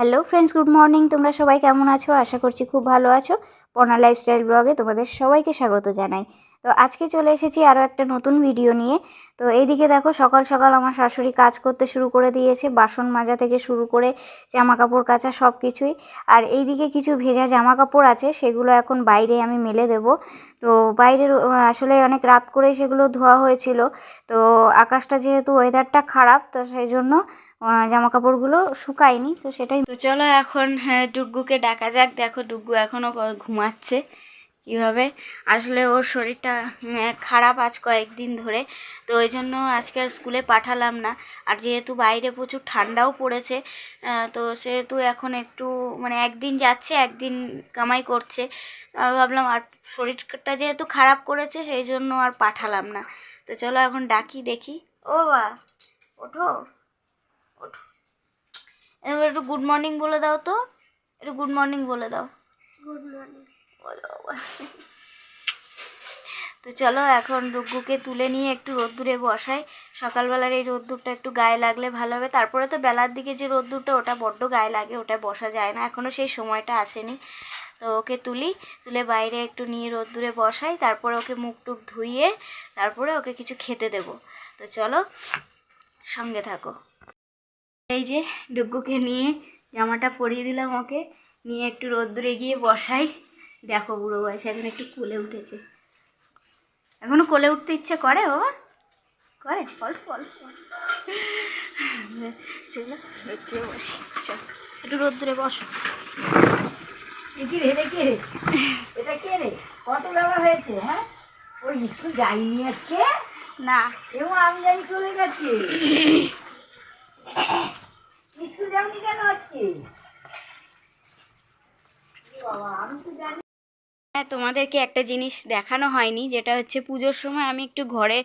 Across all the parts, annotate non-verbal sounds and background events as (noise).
Hello friends good morning তোমরা সবাই কেমন আছো? আশা করছি খুব ভালো আছো। পনা লাইফস্টাইল ব্লগে তোমাদের সবাইকে স্বাগত জানাই। তো আজকে চলে এসেছি আরও একটা নতুন ভিডিও নিয়ে। তো এইদিকে দেখো, সকাল সকাল আমার শাশুড়ি কাজ করতে শুরু করে দিয়েছে, বাসন মাজা থেকে শুরু করে জামা কাপড় কাচা সব কিছুই আর এইদিকে কিছু ভেজা জামা কাপড় আছে, সেগুলো এখন বাইরে আমি মেলে দেব। তো বাইরের আসলে অনেক রাত করে সেগুলো ধোয়া হয়েছিল। তো আকাশটা যেহেতু ওয়েদারটা খারাপ, তো সেই জন্য জামা কাপড়গুলো শুকায়নি তো সেটাই তো চলো এখন হ্যাঁ, ডুগ্গুকে ডাকা যাক। দেখো ডুগ্গু এখনও ঘুমাচ্ছে কীভাবে? আসলে ওর শরীরটা খারাপ আজ কয়েকদিন ধরে তো ওই জন্য আজকে আর স্কুলে পাঠালাম না। আর যেহেতু বাইরে প্রচুর ঠান্ডাও পড়েছে তো সেহেতু এখন একটু মানে একদিন যাচ্ছে একদিন কামাই করছে। আমি ভাবলাম আর শরীরটা যেহেতু খারাপ করেছে সেই জন্য আর পাঠালাম না। তো চলো এখন ডাকি দেখি। ও বা ওঠো। ওঠো এবার একটু গুড মর্নিং বলে দাও তো। একটু গুড মর্নিং বলে দাও। Good morning. তো চলো এখন রুগ্গুকে তুলে নিয়ে একটু রোদ্দুরে বসাই। সকালবেলার এই রোদ্দুরটা একটু গায়ে লাগলে ভালো হবে। তারপরে তো বেলার দিকে যে রোদ্দুরটা ওটা বড্ড গায়ে লাগে ওটা বসা যায় না। এখনও সেই সময়টা আসেনি। তো ওকে তুলি তুলে বাইরে একটু নিয়ে রোদ্দুরে বসাই। তারপরে ওকে মুখ টুক ধুইয়ে তারপরে ওকে কিছু খেতে দেবো। তো চলো সঙ্গে থাকো। এই যে ডুগ্গুকে নিয়ে জামাটা পরিয়ে দিলাম ওকে। নিয়ে একটু রোদ্দুরে গিয়ে বসাই। দেখো বুড়ো বয়সে এখন একটু কোলে উঠেছে। এখনও কোলে উঠতে ইচ্ছে করে বাবা? করে? অল্প অল্প। চলো বসি। চল একটু রোদ্দুরে বসো। কি রে এটা কে রে? এটা কে রে? কত বেলা হয়েছে হ্যাঁ? ওই স্কুল যাইনি আজকে? না। এবং আমি যাই চলে গেছি। স্কুল যাওনি কেন আজকে বাবা আমি তো জানি হ্যাঁ তোমাদেরকে একটা জিনিস দেখানো হয়নি, যেটা হচ্ছে পুজোর সময় আমি একটু ঘরে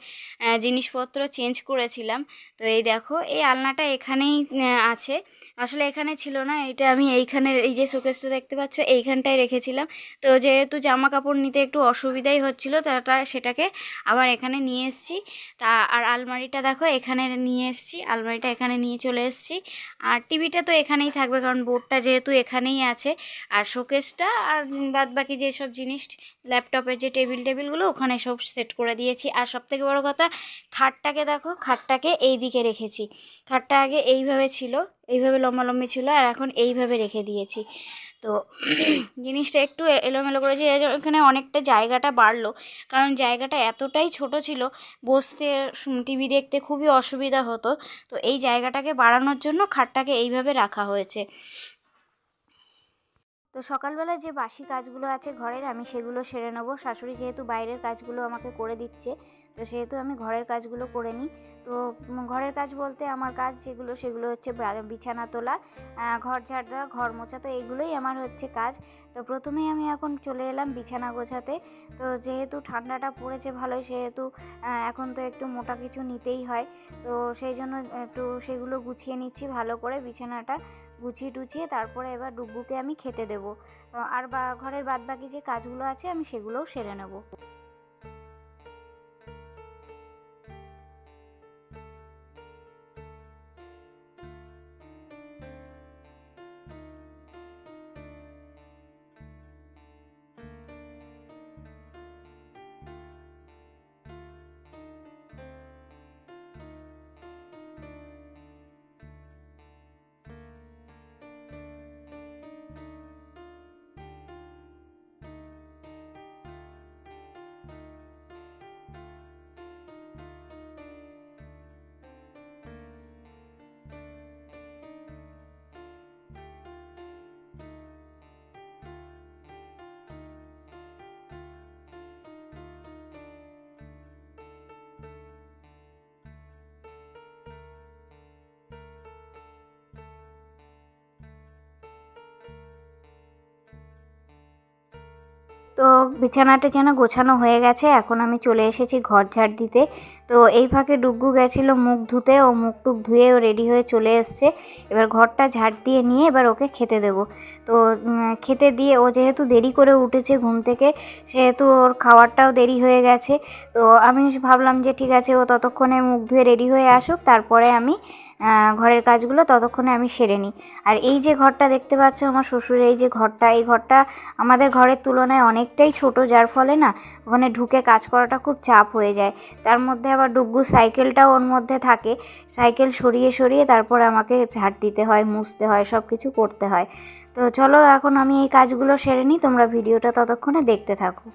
জিনিসপত্র চেঞ্জ করেছিলাম। তো এই দেখো, এই আলনাটা এখানেই আছে। আসলে এখানে ছিল না, এটা আমি এইখানে, এই যে শোকেসটা দেখতে পাচ্ছ, এইখানটায় রেখেছিলাম। তো যেহেতু জামা কাপড় নিতে একটু অসুবিধাই হচ্ছিল, তা, তা- সেটাকে আবার এখানে নিয়ে এসেছি। তা, আর আলমারিটা দেখো, এখানে নিয়ে এসেছি, আলমারিটা এখানে নিয়ে চলে এসেছি। আর টিভিটা তো এখানেই থাকবে, কারণ বোর্ডটা যেহেতু এখানেই আছে। আর শোকেসটা আর বাদ বাকি যেসব জিনিস ল্যাপটপের যে টেবিল টেবিলগুলো ওখানে সব সেট করে দিয়েছি। আর সব থেকে বড়ো কথা, খাটটাকে দেখো, খাটটাকে এই দিকে রেখেছি। খাটটা আগে এইভাবে ছিল, এইভাবে লম্বালম্বি ছিল, আর এখন এইভাবে রেখে দিয়েছি। তো (clears throat) জিনিসটা একটু এলোমেলো করেছি এখানে অনেকটা জায়গাটা বাড়লো। কারণ জায়গাটা এতটাই ছোট ছিল, বসতে টিভি দেখতে খুবই অসুবিধা হতো। তো এই জায়গাটাকে বাড়ানোর জন্য খাটটাকে এইভাবে রাখা হয়েছে। তো সকালবেলা যে বাসি কাজগুলো আছে ঘরের, আমি সেগুলো সেরে নেব। শাশুড়ি যেহেতু বাইরের কাজগুলো আমাকে করে দিচ্ছে, তো সেহেতু আমি ঘরের কাজগুলো করে নিই। তো ঘরের কাজ বলতে আমার কাজ যেগুলো, সেগুলো হচ্ছে বিছানা তোলা ঘর ঝাড় দেওয়া, ঘর মোছা, তো এগুলোই আমার হচ্ছে কাজ। তো প্রথমেই আমি এখন চলে এলাম বিছানা গোছাতে। তো যেহেতু ঠান্ডাটা পড়েছে ভালোই, সেহেতু এখন তো একটু মোটা কিছু নিতেই হয়। তো সেই জন্য একটু সেগুলো গুছিয়ে নিচ্ছি ভালো করে বিছানাটা। গুছিয়ে টুছিয়ে তারপরে এবার ডুব্বুকে আমি খেতে দেবো। আর বা, ঘরের বাদবাকি যে কাজগুলো আছে আমি সেগুলোও সেরে নেব। তো বিছানাটা যেন গোছানো হয়ে গেছে, এখন আমি চলে এসেছি ঘর ঝাড় দিতে। তো এই ফাঁকে ডুগ্গু গেছিল মুখ ধুতে, ও মুখ টুক ধুয়ে ও রেডি হয়ে চলে এসছে। এবার ঘরটা ঝাড় দিয়ে নিয়ে এবার ওকে খেতে দেবো। তো খেতে দিয়ে ও যেহেতু দেরি করে উঠেছে ঘুম থেকে, সেহেতু ওর খাওয়ারটাও দেরি হয়ে গেছে। তো আমি ভাবলাম যে ঠিক আছে, ও ততক্ষণে মুখ ধুয়ে রেডি হয়ে আসুক, তারপরে আমি ঘরের কাজগুলো ততক্ষণে আমি সেরে নিই। আর এই যে ঘরটা দেখতে পাচ্ছ আমার শ্বশুরের, এই যে ঘরটা, এই ঘরটা আমাদের ঘরের তুলনায় অনেকটাই ছোট, যার ফলে না ওখানে ঢুকে কাজ করাটা খুব চাপ হয়ে যায়। তার মধ্যে আবার ডুগ্গু সাইকেলটাও ওর মধ্যে থাকে। সাইকেল সরিয়ে সরিয়ে তারপর আমাকে ঝাড় দিতে হয়, মুছতে হয় সব কিছু করতে হয়। তো চলো এখন আমি এই কাজগুলো সেরে নিই, তোমরা ভিডিওটা ততক্ষণে দেখতে থাকো।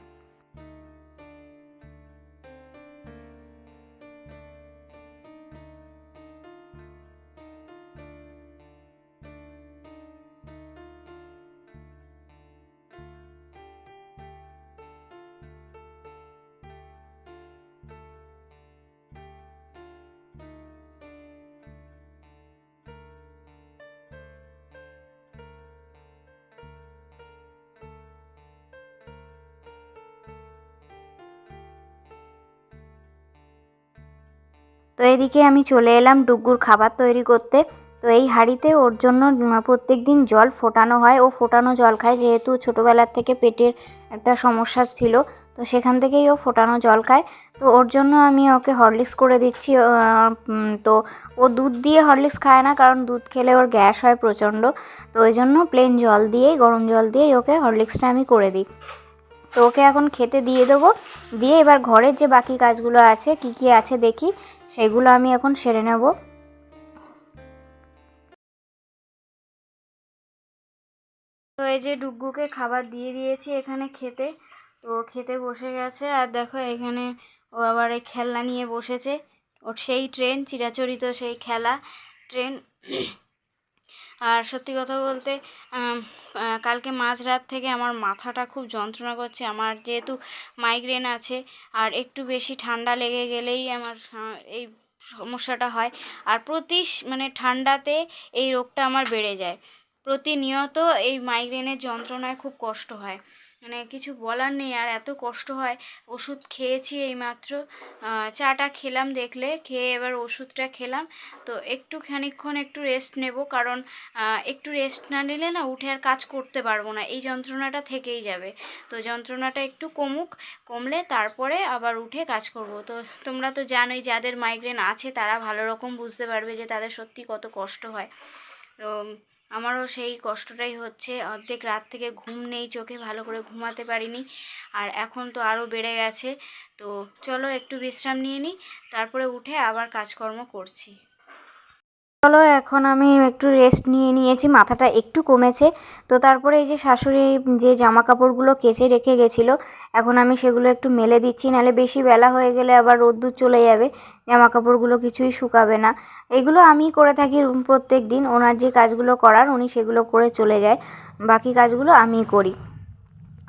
তো এদিকে আমি চলে এলাম ডুগুর খাবার তৈরি করতে। তো এই হাঁড়িতে ওর জন্য প্রত্যেক দিন জল ফোটানো হয়। ও ফোটানো জল খায় যেহেতু ছোটোবেলার থেকে পেটের একটা সমস্যা ছিল। তো সেখান থেকেই ও ফোটানো জল খায়। তো ওর জন্য আমি ওকে হরলিক্স করে দিচ্ছি। তো ও দুধ দিয়ে হরলিক্স খায় না, কারণ দুধ খেলে ওর গ্যাস হয় প্রচণ্ড। তো ওই জন্য প্লেন জল দিয়েই, গরম জল দিয়েই ওকে হরলিক্সটা আমি করে দিই। তো ওকে এখন খেতে দিয়ে দেবো। দিয়ে এবার ঘরের যে বাকি কাজগুলো আছে, কি কি আছে দেখি, সেগুলো আমি এখন সেরে নেব। তো এই যে ডুগ্গুকে খাবার দিয়ে দিয়েছি এখানে খেতে। তো খেতে বসে গেছে, আর দেখো এখানে ও আবার এই খেলনা নিয়ে বসেছে। ওর সেই ট্রেন, চিরাচরিত সেই খেলা। ট্রেন আর সত্যি কথা বলতে কালকে মাঝরাত থেকে আমার মাথাটা খুব যন্ত্রণা করছে। আমার যেহেতু মাইগ্রেন আছে, আর একটু বেশি ঠান্ডা লেগে গেলেই আমার এই সমস্যাটা হয়। আর প্রতি মানে ঠান্ডাতে এই রোগটা আমার বেড়ে যায়। প্রতিনিয়ত এই মাইগ্রেনের যন্ত্রণায় খুব কষ্ট হয়। মানে কিছু বলার নেই, আর এত কষ্ট হয় ওষুধ খেয়েছি এইমাত্র। চাটা খেলাম দেখলে, খেয়ে এবার ওষুধটা খেলাম। তো একটু খানিকক্ষণ একটু রেস্ট নেব, কারণ একটু রেস্ট না নিলে না উঠে আর কাজ করতে পারব না। এই যন্ত্রণাটা থেকেই যাবে। তো যন্ত্রণাটা একটু কমুক, কমলে তারপরে আবার উঠে কাজ করব। তো তোমরা তো জানোই, যাদের মাইগ্রেন আছে তারা ভালো রকম বুঝতে পারবে যে তাদের সত্যি কত কষ্ট হয়। তো আমারও সেই কষ্টটাই হচ্ছে। অর্ধেক রাত থেকে ঘুম নেই, চোখে ভালো করে ঘুমাতে পারিনি। আর এখন তো আরও বেড়ে গেছে। তো চলো একটু বিশ্রাম নিয়ে নিই, তারপরে উঠে আবার কাজকর্ম করছি। চলো, এখন আমি একটু রেস্ট নিয়ে নিয়েছি, মাথাটা একটু কমেছে। তো তারপরে এই যে শাশুড়ি যে জামা কাপড়গুলো কেচে রেখে গেছিল, এখন আমি সেগুলো একটু মেলে দিচ্ছি, নাহলে বেশি বেলা হয়ে গেলে আবার রোদ্দুর চলে যাবে জামা কাপড়গুলো কিছুই শুকাবে না। এগুলো আমি করে থাকি প্রত্যেক দিন, ওনার যে কাজগুলো করার, উনি সেগুলো করে চলে যায়, বাকি কাজগুলো আমিই করি।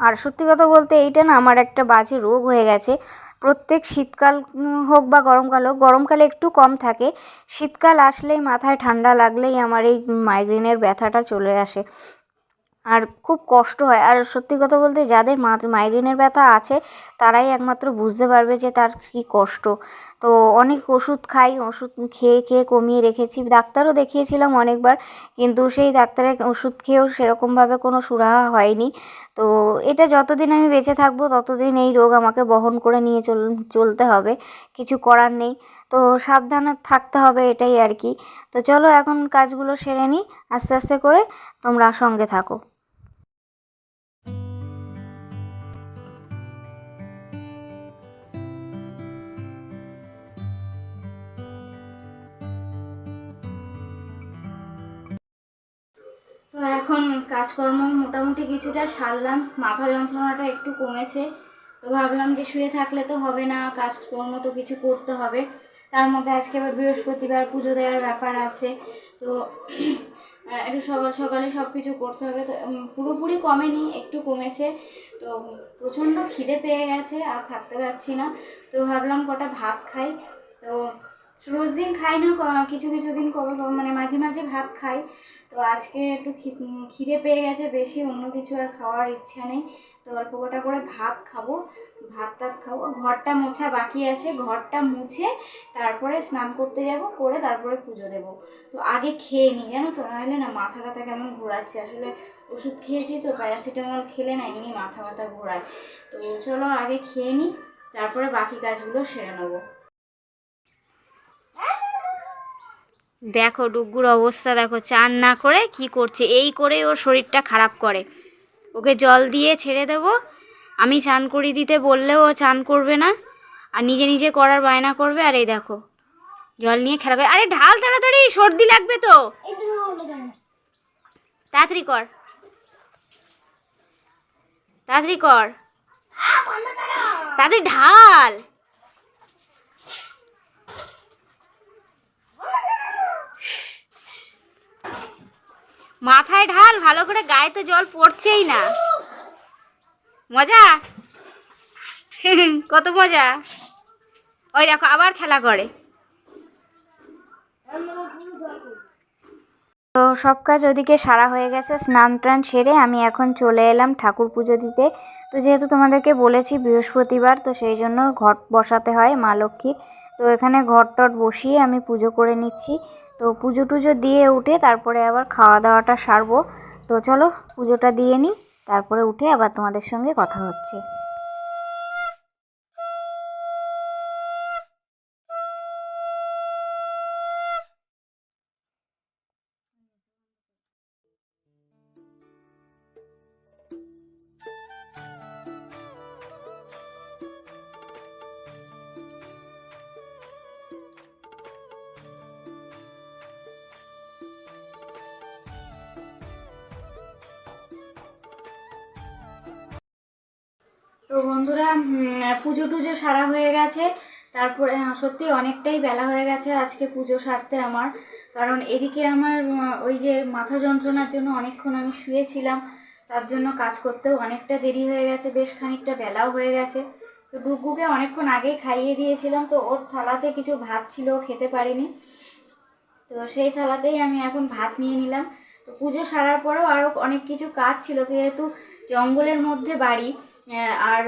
আর সত্যি কথা বলতে এইটা না আমার একটা বাজে রোগ হয়ে গেছে প্রত্যেক শীতকাল হোক বা গরমকাল হোক, গরমকালে একটু কম থাকে। শীতকাল আসলেই মাথায় ঠান্ডা লাগলেই আমার এই মাইগ্রেনের ব্যথাটা চলে আসে। আর খুব কষ্ট হয়। আর সত্যি কথা বলতে যাদের মাইগ্রেনের ব্যথা আছে, তারাই একমাত্র বুঝতে পারবে যে তার কী কষ্ট। তো অনেক ওষুধ খাই, ওষুধ খেয়ে খেয়ে কমিয়ে রেখেছি। ডাক্তারও দেখিয়েছিলাম অনেকবার, কিন্তু সেই ডাক্তারের ওষুধ খেয়েও সেরকমভাবে কোনো সুরাহা হয়নি। তো এটা যতদিন আমি বেঁচে থাকব, ততদিন এই রোগ আমাকে বহন করে নিয়ে চল চলতে হবে। কিছু করার নেই। তো সাবধানে থাকতে হবে এটাই আর কি। তো চলো এখন কাজগুলো সেরে নিই। আস্তে আস্তে করে তোমরা সঙ্গে থাকো। কাজকর্ম মোটামুটি কিছুটা সারলাম। মাথা যন্ত্রণাটা একটু কমেছে। তো ভাবলাম যে শুয়ে থাকলে তো হবে না, কাজকর্ম তো কিছু করতে হবে। তার মধ্যে আজকে আবার বৃহস্পতিবার পুজো দেওয়ার ব্যাপার আছে। তো একটু সকাল সকালে সব কিছু করতে হবে। তো পুরোপুরি কমেনি, একটু কমেছে। তো প্রচণ্ড খিদে পেয়ে গেছে, আর থাকতে পারছি না। তো ভাবলাম কটা ভাত খাই। তো রোজ দিন খাই না কিছু কিছু দিন মানে মাঝে মাঝে ভাত খাই। তো আজকে একটু খিদে পেয়ে গেছে বেশি, অন্য কিছু আর খাওয়ার ইচ্ছা নেই। তো অল্প কটা করে ভাত খাব, ভাত টাত খাব। ঘরটা মোছা বাকি আছে, ঘরটা মুছে তারপরে স্নান করতে যাব, করে তারপরে পুজো দেব। তো আগে খেয়ে নিই, জানো তো? নাহলে না মাথা ব্যথা কেমন ঘোরাচ্ছে। আসলে ওষুধ খেয়েছি তো, প্যারাসিটামল খেলে না এমনি মাথা ব্যথা ঘোরায়। তো চলো আগে খেয়ে নিই, তারপরে বাকি কাজগুলো সেরে নেব। দেখো ডুগ্গুর অবস্থা, দেখো চান না করে কি করছে, এই করে ওর শরীরটা খারাপ করে। ওকে জল দিয়ে ছেড়ে দেব, আমি চান করিয়ে দিতে বললেও ও চান করবে না, আর নিজে নিজে করার বায়না করবে, আর এই দেখো, জল নিয়ে খেলা করে আরে ঢাল তাড়াতাড়ি, সর্দি লাগবে তো। তাড়াতাড়ি কর। তাড়াতাড়ি কর। তাড়াতাড়ি ঢাল। মাথায় ঢাল, ভালো করে গায়ে তো জল পড়ছেই না। মজা? (laughs) কত মজা? ওই দেখো, আবার খেলা করে। তো সব কাজ ওদিকে সারা হয়ে গেছে, স্নান টান সেরে আমি এখন চলে এলাম ঠাকুর পুজো দিতে। তো যেহেতু তোমাদেরকে বলেছি বৃহস্পতিবার, তো সেই জন্য ঘট বসাতে হয় মা লক্ষ্মীর। তো এখানে ঘট টট বসিয়ে আমি পুজো করে নিচ্ছি। তো পুজো টুজো দিয়ে উঠে তারপরে আবার খাওয়া দাওয়াটা সারবো। তো চলো পুজোটা দিয়ে নিই, তারপরে উঠে আবার তোমাদের সঙ্গে কথা হচ্ছে। তো বন্ধুরা পুজো টুজো সারা হয়ে গেছে। তারপরে সত্যি অনেকটাই বেলা হয়ে গেছে আজকে পুজো সারতে আমার। কারণ এদিকে আমার ওই যে মাথা যন্ত্রণার জন্য অনেকক্ষণ আমি শুয়েছিলাম। তার জন্য কাজ করতেও অনেকটা দেরি হয়ে গেছে, বেশ খানিকটা বেলাও হয়ে গেছে। তো ডুগুকে অনেকক্ষণ আগেই খাইয়ে দিয়েছিলাম, তো ওর থালাতে কিছু ভাত ছিল খেতে পারিনি। তো সেই থালাতেই আমি এখন ভাত নিয়ে নিলাম। তো পুজো সারার পরেও আরও অনেক কিছু কাজ ছিল, যেহেতু জঙ্গলের মধ্যে বাড়ি আর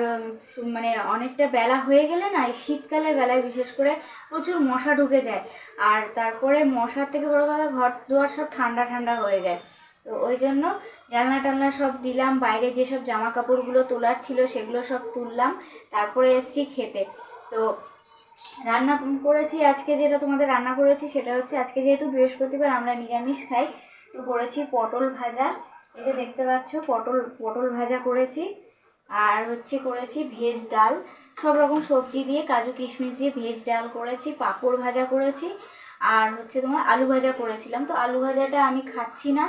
মানে অনেকটা বেলা হয়ে গেলে না, এই শীতকালের বেলায় বিশেষ করে প্রচুর মশা ঢুকে যায়। আর তারপরে মশার থেকে বড় কথা ঘর দুয়ার সব ঠান্ডা ঠান্ডা হয়ে যায়। তো ওই জন্য জানলা টালনা সব দিলাম, বাইরে যেসব জামা কাপড়গুলো তোলার ছিল সেগুলো সব তুললাম, তারপরে এসছি খেতে। তো রান্না করেছি, আজকে যেটা তোমাদের রান্না করেছি সেটা হচ্ছে, আজকে যেহেতু বৃহস্পতিবার আমরা নিরামিষ খাই, তো করেছি পটল ভাজা। যে দেখতে পাচ্ছ, পটল পটল ভাজা করেছি। আর হচ্ছে করেছি ভেজ ডাল। সব রকম সবজি দিয়ে কাজু কিশমিশ দিয়ে ভেজ ডাল করেছি, পাঁপড় ভাজা করেছি, আর হচ্ছে তোমার আলু ভাজা করেছিলাম। তো আলু ভাজাটা আমি খাচ্ছি না,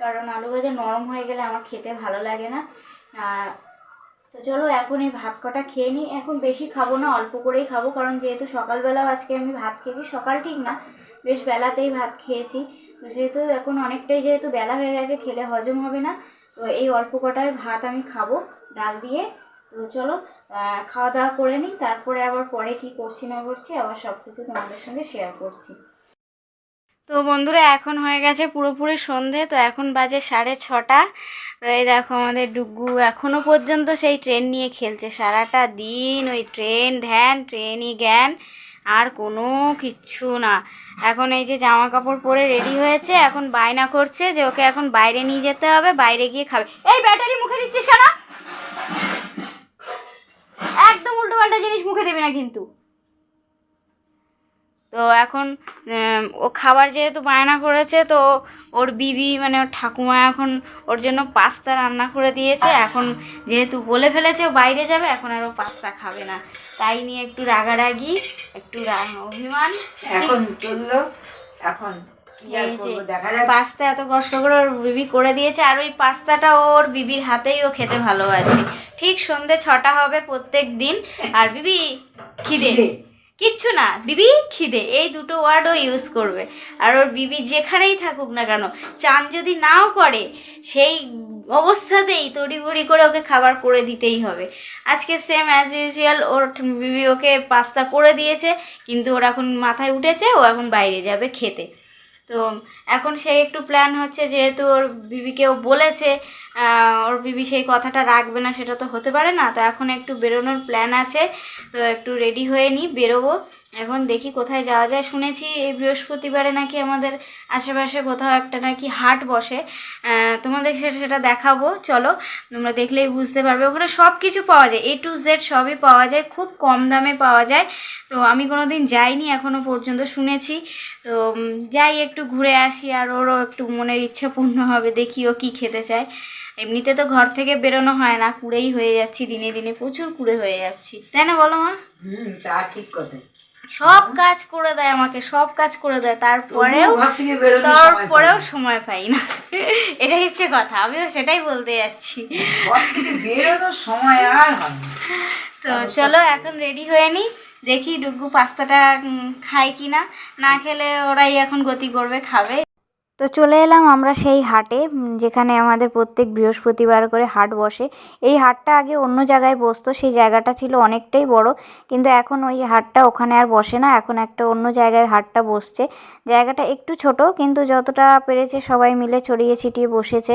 কারণ আলু ভাজা নরম হয়ে গেলে আমার খেতে ভালো লাগে না। আর তো চলো এখন এই ভাত কটা খেয়ে নিই। এখন বেশি খাব না, অল্প করেই খাব, কারণ যেহেতু সকালবেলাও আজকে আমি ভাত খেয়েছি, সকাল ঠিক না, বেশ বেলাতেই ভাত খেয়েছি। তো সেহেতু এখন অনেকটাই যেহেতু বেলা হয়ে গেছে, খেলে হজম হবে না, তো এই অল্প কটায় ভাত আমি খাব। ডাল দিয়ে। তো চলো খাওয়া দাওয়া করে নিই, তারপরে আবার পরে কি করছি না করছি, আবার সব কিছু তোমাদের সঙ্গে শেয়ার করছি। তো বন্ধুরা, এখন হয়ে গেছে পুরোপুরি সন্ধে, তো এখন বাজে সাড়ে ছটা। তো এই দেখো আমাদের ডুগু এখনও পর্যন্ত সেই ট্রেন নিয়ে খেলছে। সারাটা দিন ওই ট্রেন ধ্যান ট্রেনই জ্ঞান, আর কোনো কিচ্ছু না। এখন এই যে জামা কাপড় পরে রেডি হয়েছে, এখন বায়না করছে যে ওকে এখন বাইরে নিয়ে যেতে হবে, বাইরে গিয়ে খাবে। এই ব্যাটারি মুখে দিচ্ছিস না একদম উল্টো পাল্টা জিনিস মুখে দেবে না কিন্তু। তো এখন ও খাবার যেহেতু বায়না করেছে তো ওর বিবি মানে ওর ঠাকুমা এখন ওর জন্য পাস্তা রান্না করে দিয়েছে। এখন যেহেতু বলে ফেলেছে ও বাইরে যাবে এখন আর ও পাস্তা খাবে না। তাই নিয়ে একটু রাগারাগি একটু অভিমান। এখন চলল এখন কি আর এই যে করব দেখা যাক। পাস্তা এত কষ্ট করে ওর বিবি করে দিয়েছে আর ওই পাস্তাটা ওর বিবির হাতেই ও খেতে ভালোবাসে। ঠিক সন্ধে ছটা হবে প্রত্যেক দিন। আর বিবি খিদে। কিচ্ছু না বিবি খিদে। এই দুটো ওয়ার্ডও ইউজ করবে। আর ওর বিবি যেখানেই থাকুক না কেন চান যদি নাও করে সেই অবস্থাতেই তড়িঘড়ি করে ওকে খাবার করে দিতেই হবে। আজকে সেম অ্যাজ ইউজুয়াল ওর বিবি ওকে পাস্তা করে দিয়েছে কিন্তু ওর এখন মাথায় উঠেছে ও এখন বাইরে যাবে খেতে। তো এখন সেই একটু প্ল্যান হচ্ছে যেহেতু ওর বিবিকেও বলেছে ওর বিবি সেই কথাটা রাখবে না, সেটা তো হতে পারে না। তো এখন একটু বেরোনোর প্ল্যান আছে। তো একটু রেডি হয়ে নিই বেরোবো। এখন দেখি কোথায় যাওয়া যায়। শুনেছি এই বৃহস্পতিবারে নাকি আমাদের আশেপাশে কোথাও একটা নাকি হাট বসে। তোমাদের সেটা সেটা দেখাবো। চলো, তোমরা দেখলেই বুঝতে পারবে। ওখানে সব কিছু পাওয়া যায়। এ টু জেড সবই পাওয়া যায়। খুব কম দামে পাওয়া যায়। তো আমি কোনো দিন যাইনি এখনও পর্যন্ত, শুনেছি। তো যাই একটু ঘুরে আসি আর ওরও একটু মনের ইচ্ছা পূর্ণ হবে, দেখি ও কী খেতে চায়। এমনিতে তো ঘর থেকে বেরোনো হয় না, কুড়েই হয়ে যাচ্ছি, দিনে দিনে প্রচুর কুড়ে হয়ে যাচ্ছি। তাই না বলো মা? হুম, তা ঠিক কথা। সব কাজ করে দেয় আমাকে সব কাজ করে দেয়। তারপরেও তারপরেও সময় পাই না। এটাই হচ্ছে কথা আমিও সেটাই বলতে যাচ্ছি। সময় আর তো চলো এখন রেডি হয়ে নি। দেখি ডুগু পাস্তাটা খায় কি না না খেলে ওরাই এখন গতি করবে খাবে। তো চলে এলাম আমরা সেই হাটে যেখানে আমাদের প্রত্যেক বৃহস্পতিবার করে হাট বসে। এই হাটটা আগে অন্য জায়গায় বসতো, সেই জায়গাটা ছিল অনেকটাই বড়, কিন্তু এখন ওই হাটটা ওখানে আর বসে না, এখন একটা অন্য জায়গায় হাটটা বসছে। জায়গাটা একটু ছোট, কিন্তু যতটা পেরেছে সবাই মিলে ছড়িয়ে ছিটিয়ে বসেছে।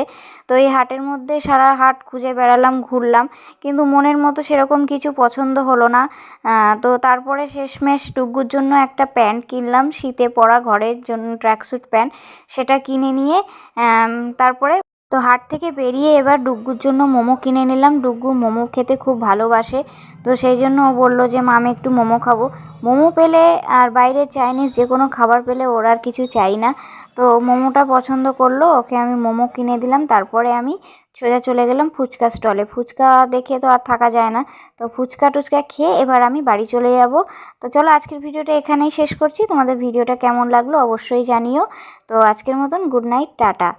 তো এই হাটের মধ্যে সারা হাট খুঁজে বেড়ালাম, ঘুরলাম, কিন্তু মনের মতো সেরকম কিছু পছন্দ হলো না। তো তারপরে শেষমেশ ডুগ্গুর জন্য একটা প্যান্ট কিনলাম, শীতে পরা ঘরের জন্য ট্র্যাকস্যুট প্যান্ট। সেটা কিনে নিয়ে তারপরে তো হাট থেকে বেরিয়ে এবার ডুগ্গুর জন্য মোমো কিনে নিলাম। ডুগ্গু মোমো খেতে খুব ভালোবাসে। তো সেই জন্য ও বলল যে, মা, আমি একটু মোমো খাব। মোমো পেলে আর বাইরে চাইনিজ যে কোনো খাবার পেলে ওর আর কিছু চাই না। তো মোমোটা পছন্দ করল। ওকে আমি মোমো কিনে দিলাম। তারপরে আমি সোজা চলে গেলাম ফুচকা স্টলে। ফুচকা দেখে তো আর থাকা যায় না। তো ফুচকা টুচকা খেয়ে এবার আমি বাড়ি চলে যাব। তো চলো আজকের ভিডিওটা এখানেই শেষ করছি। তোমাদের ভিডিওটা কেমন লাগল অবশ্যই জানিও। তো আজকের মতন গুড নাইট, টাটা।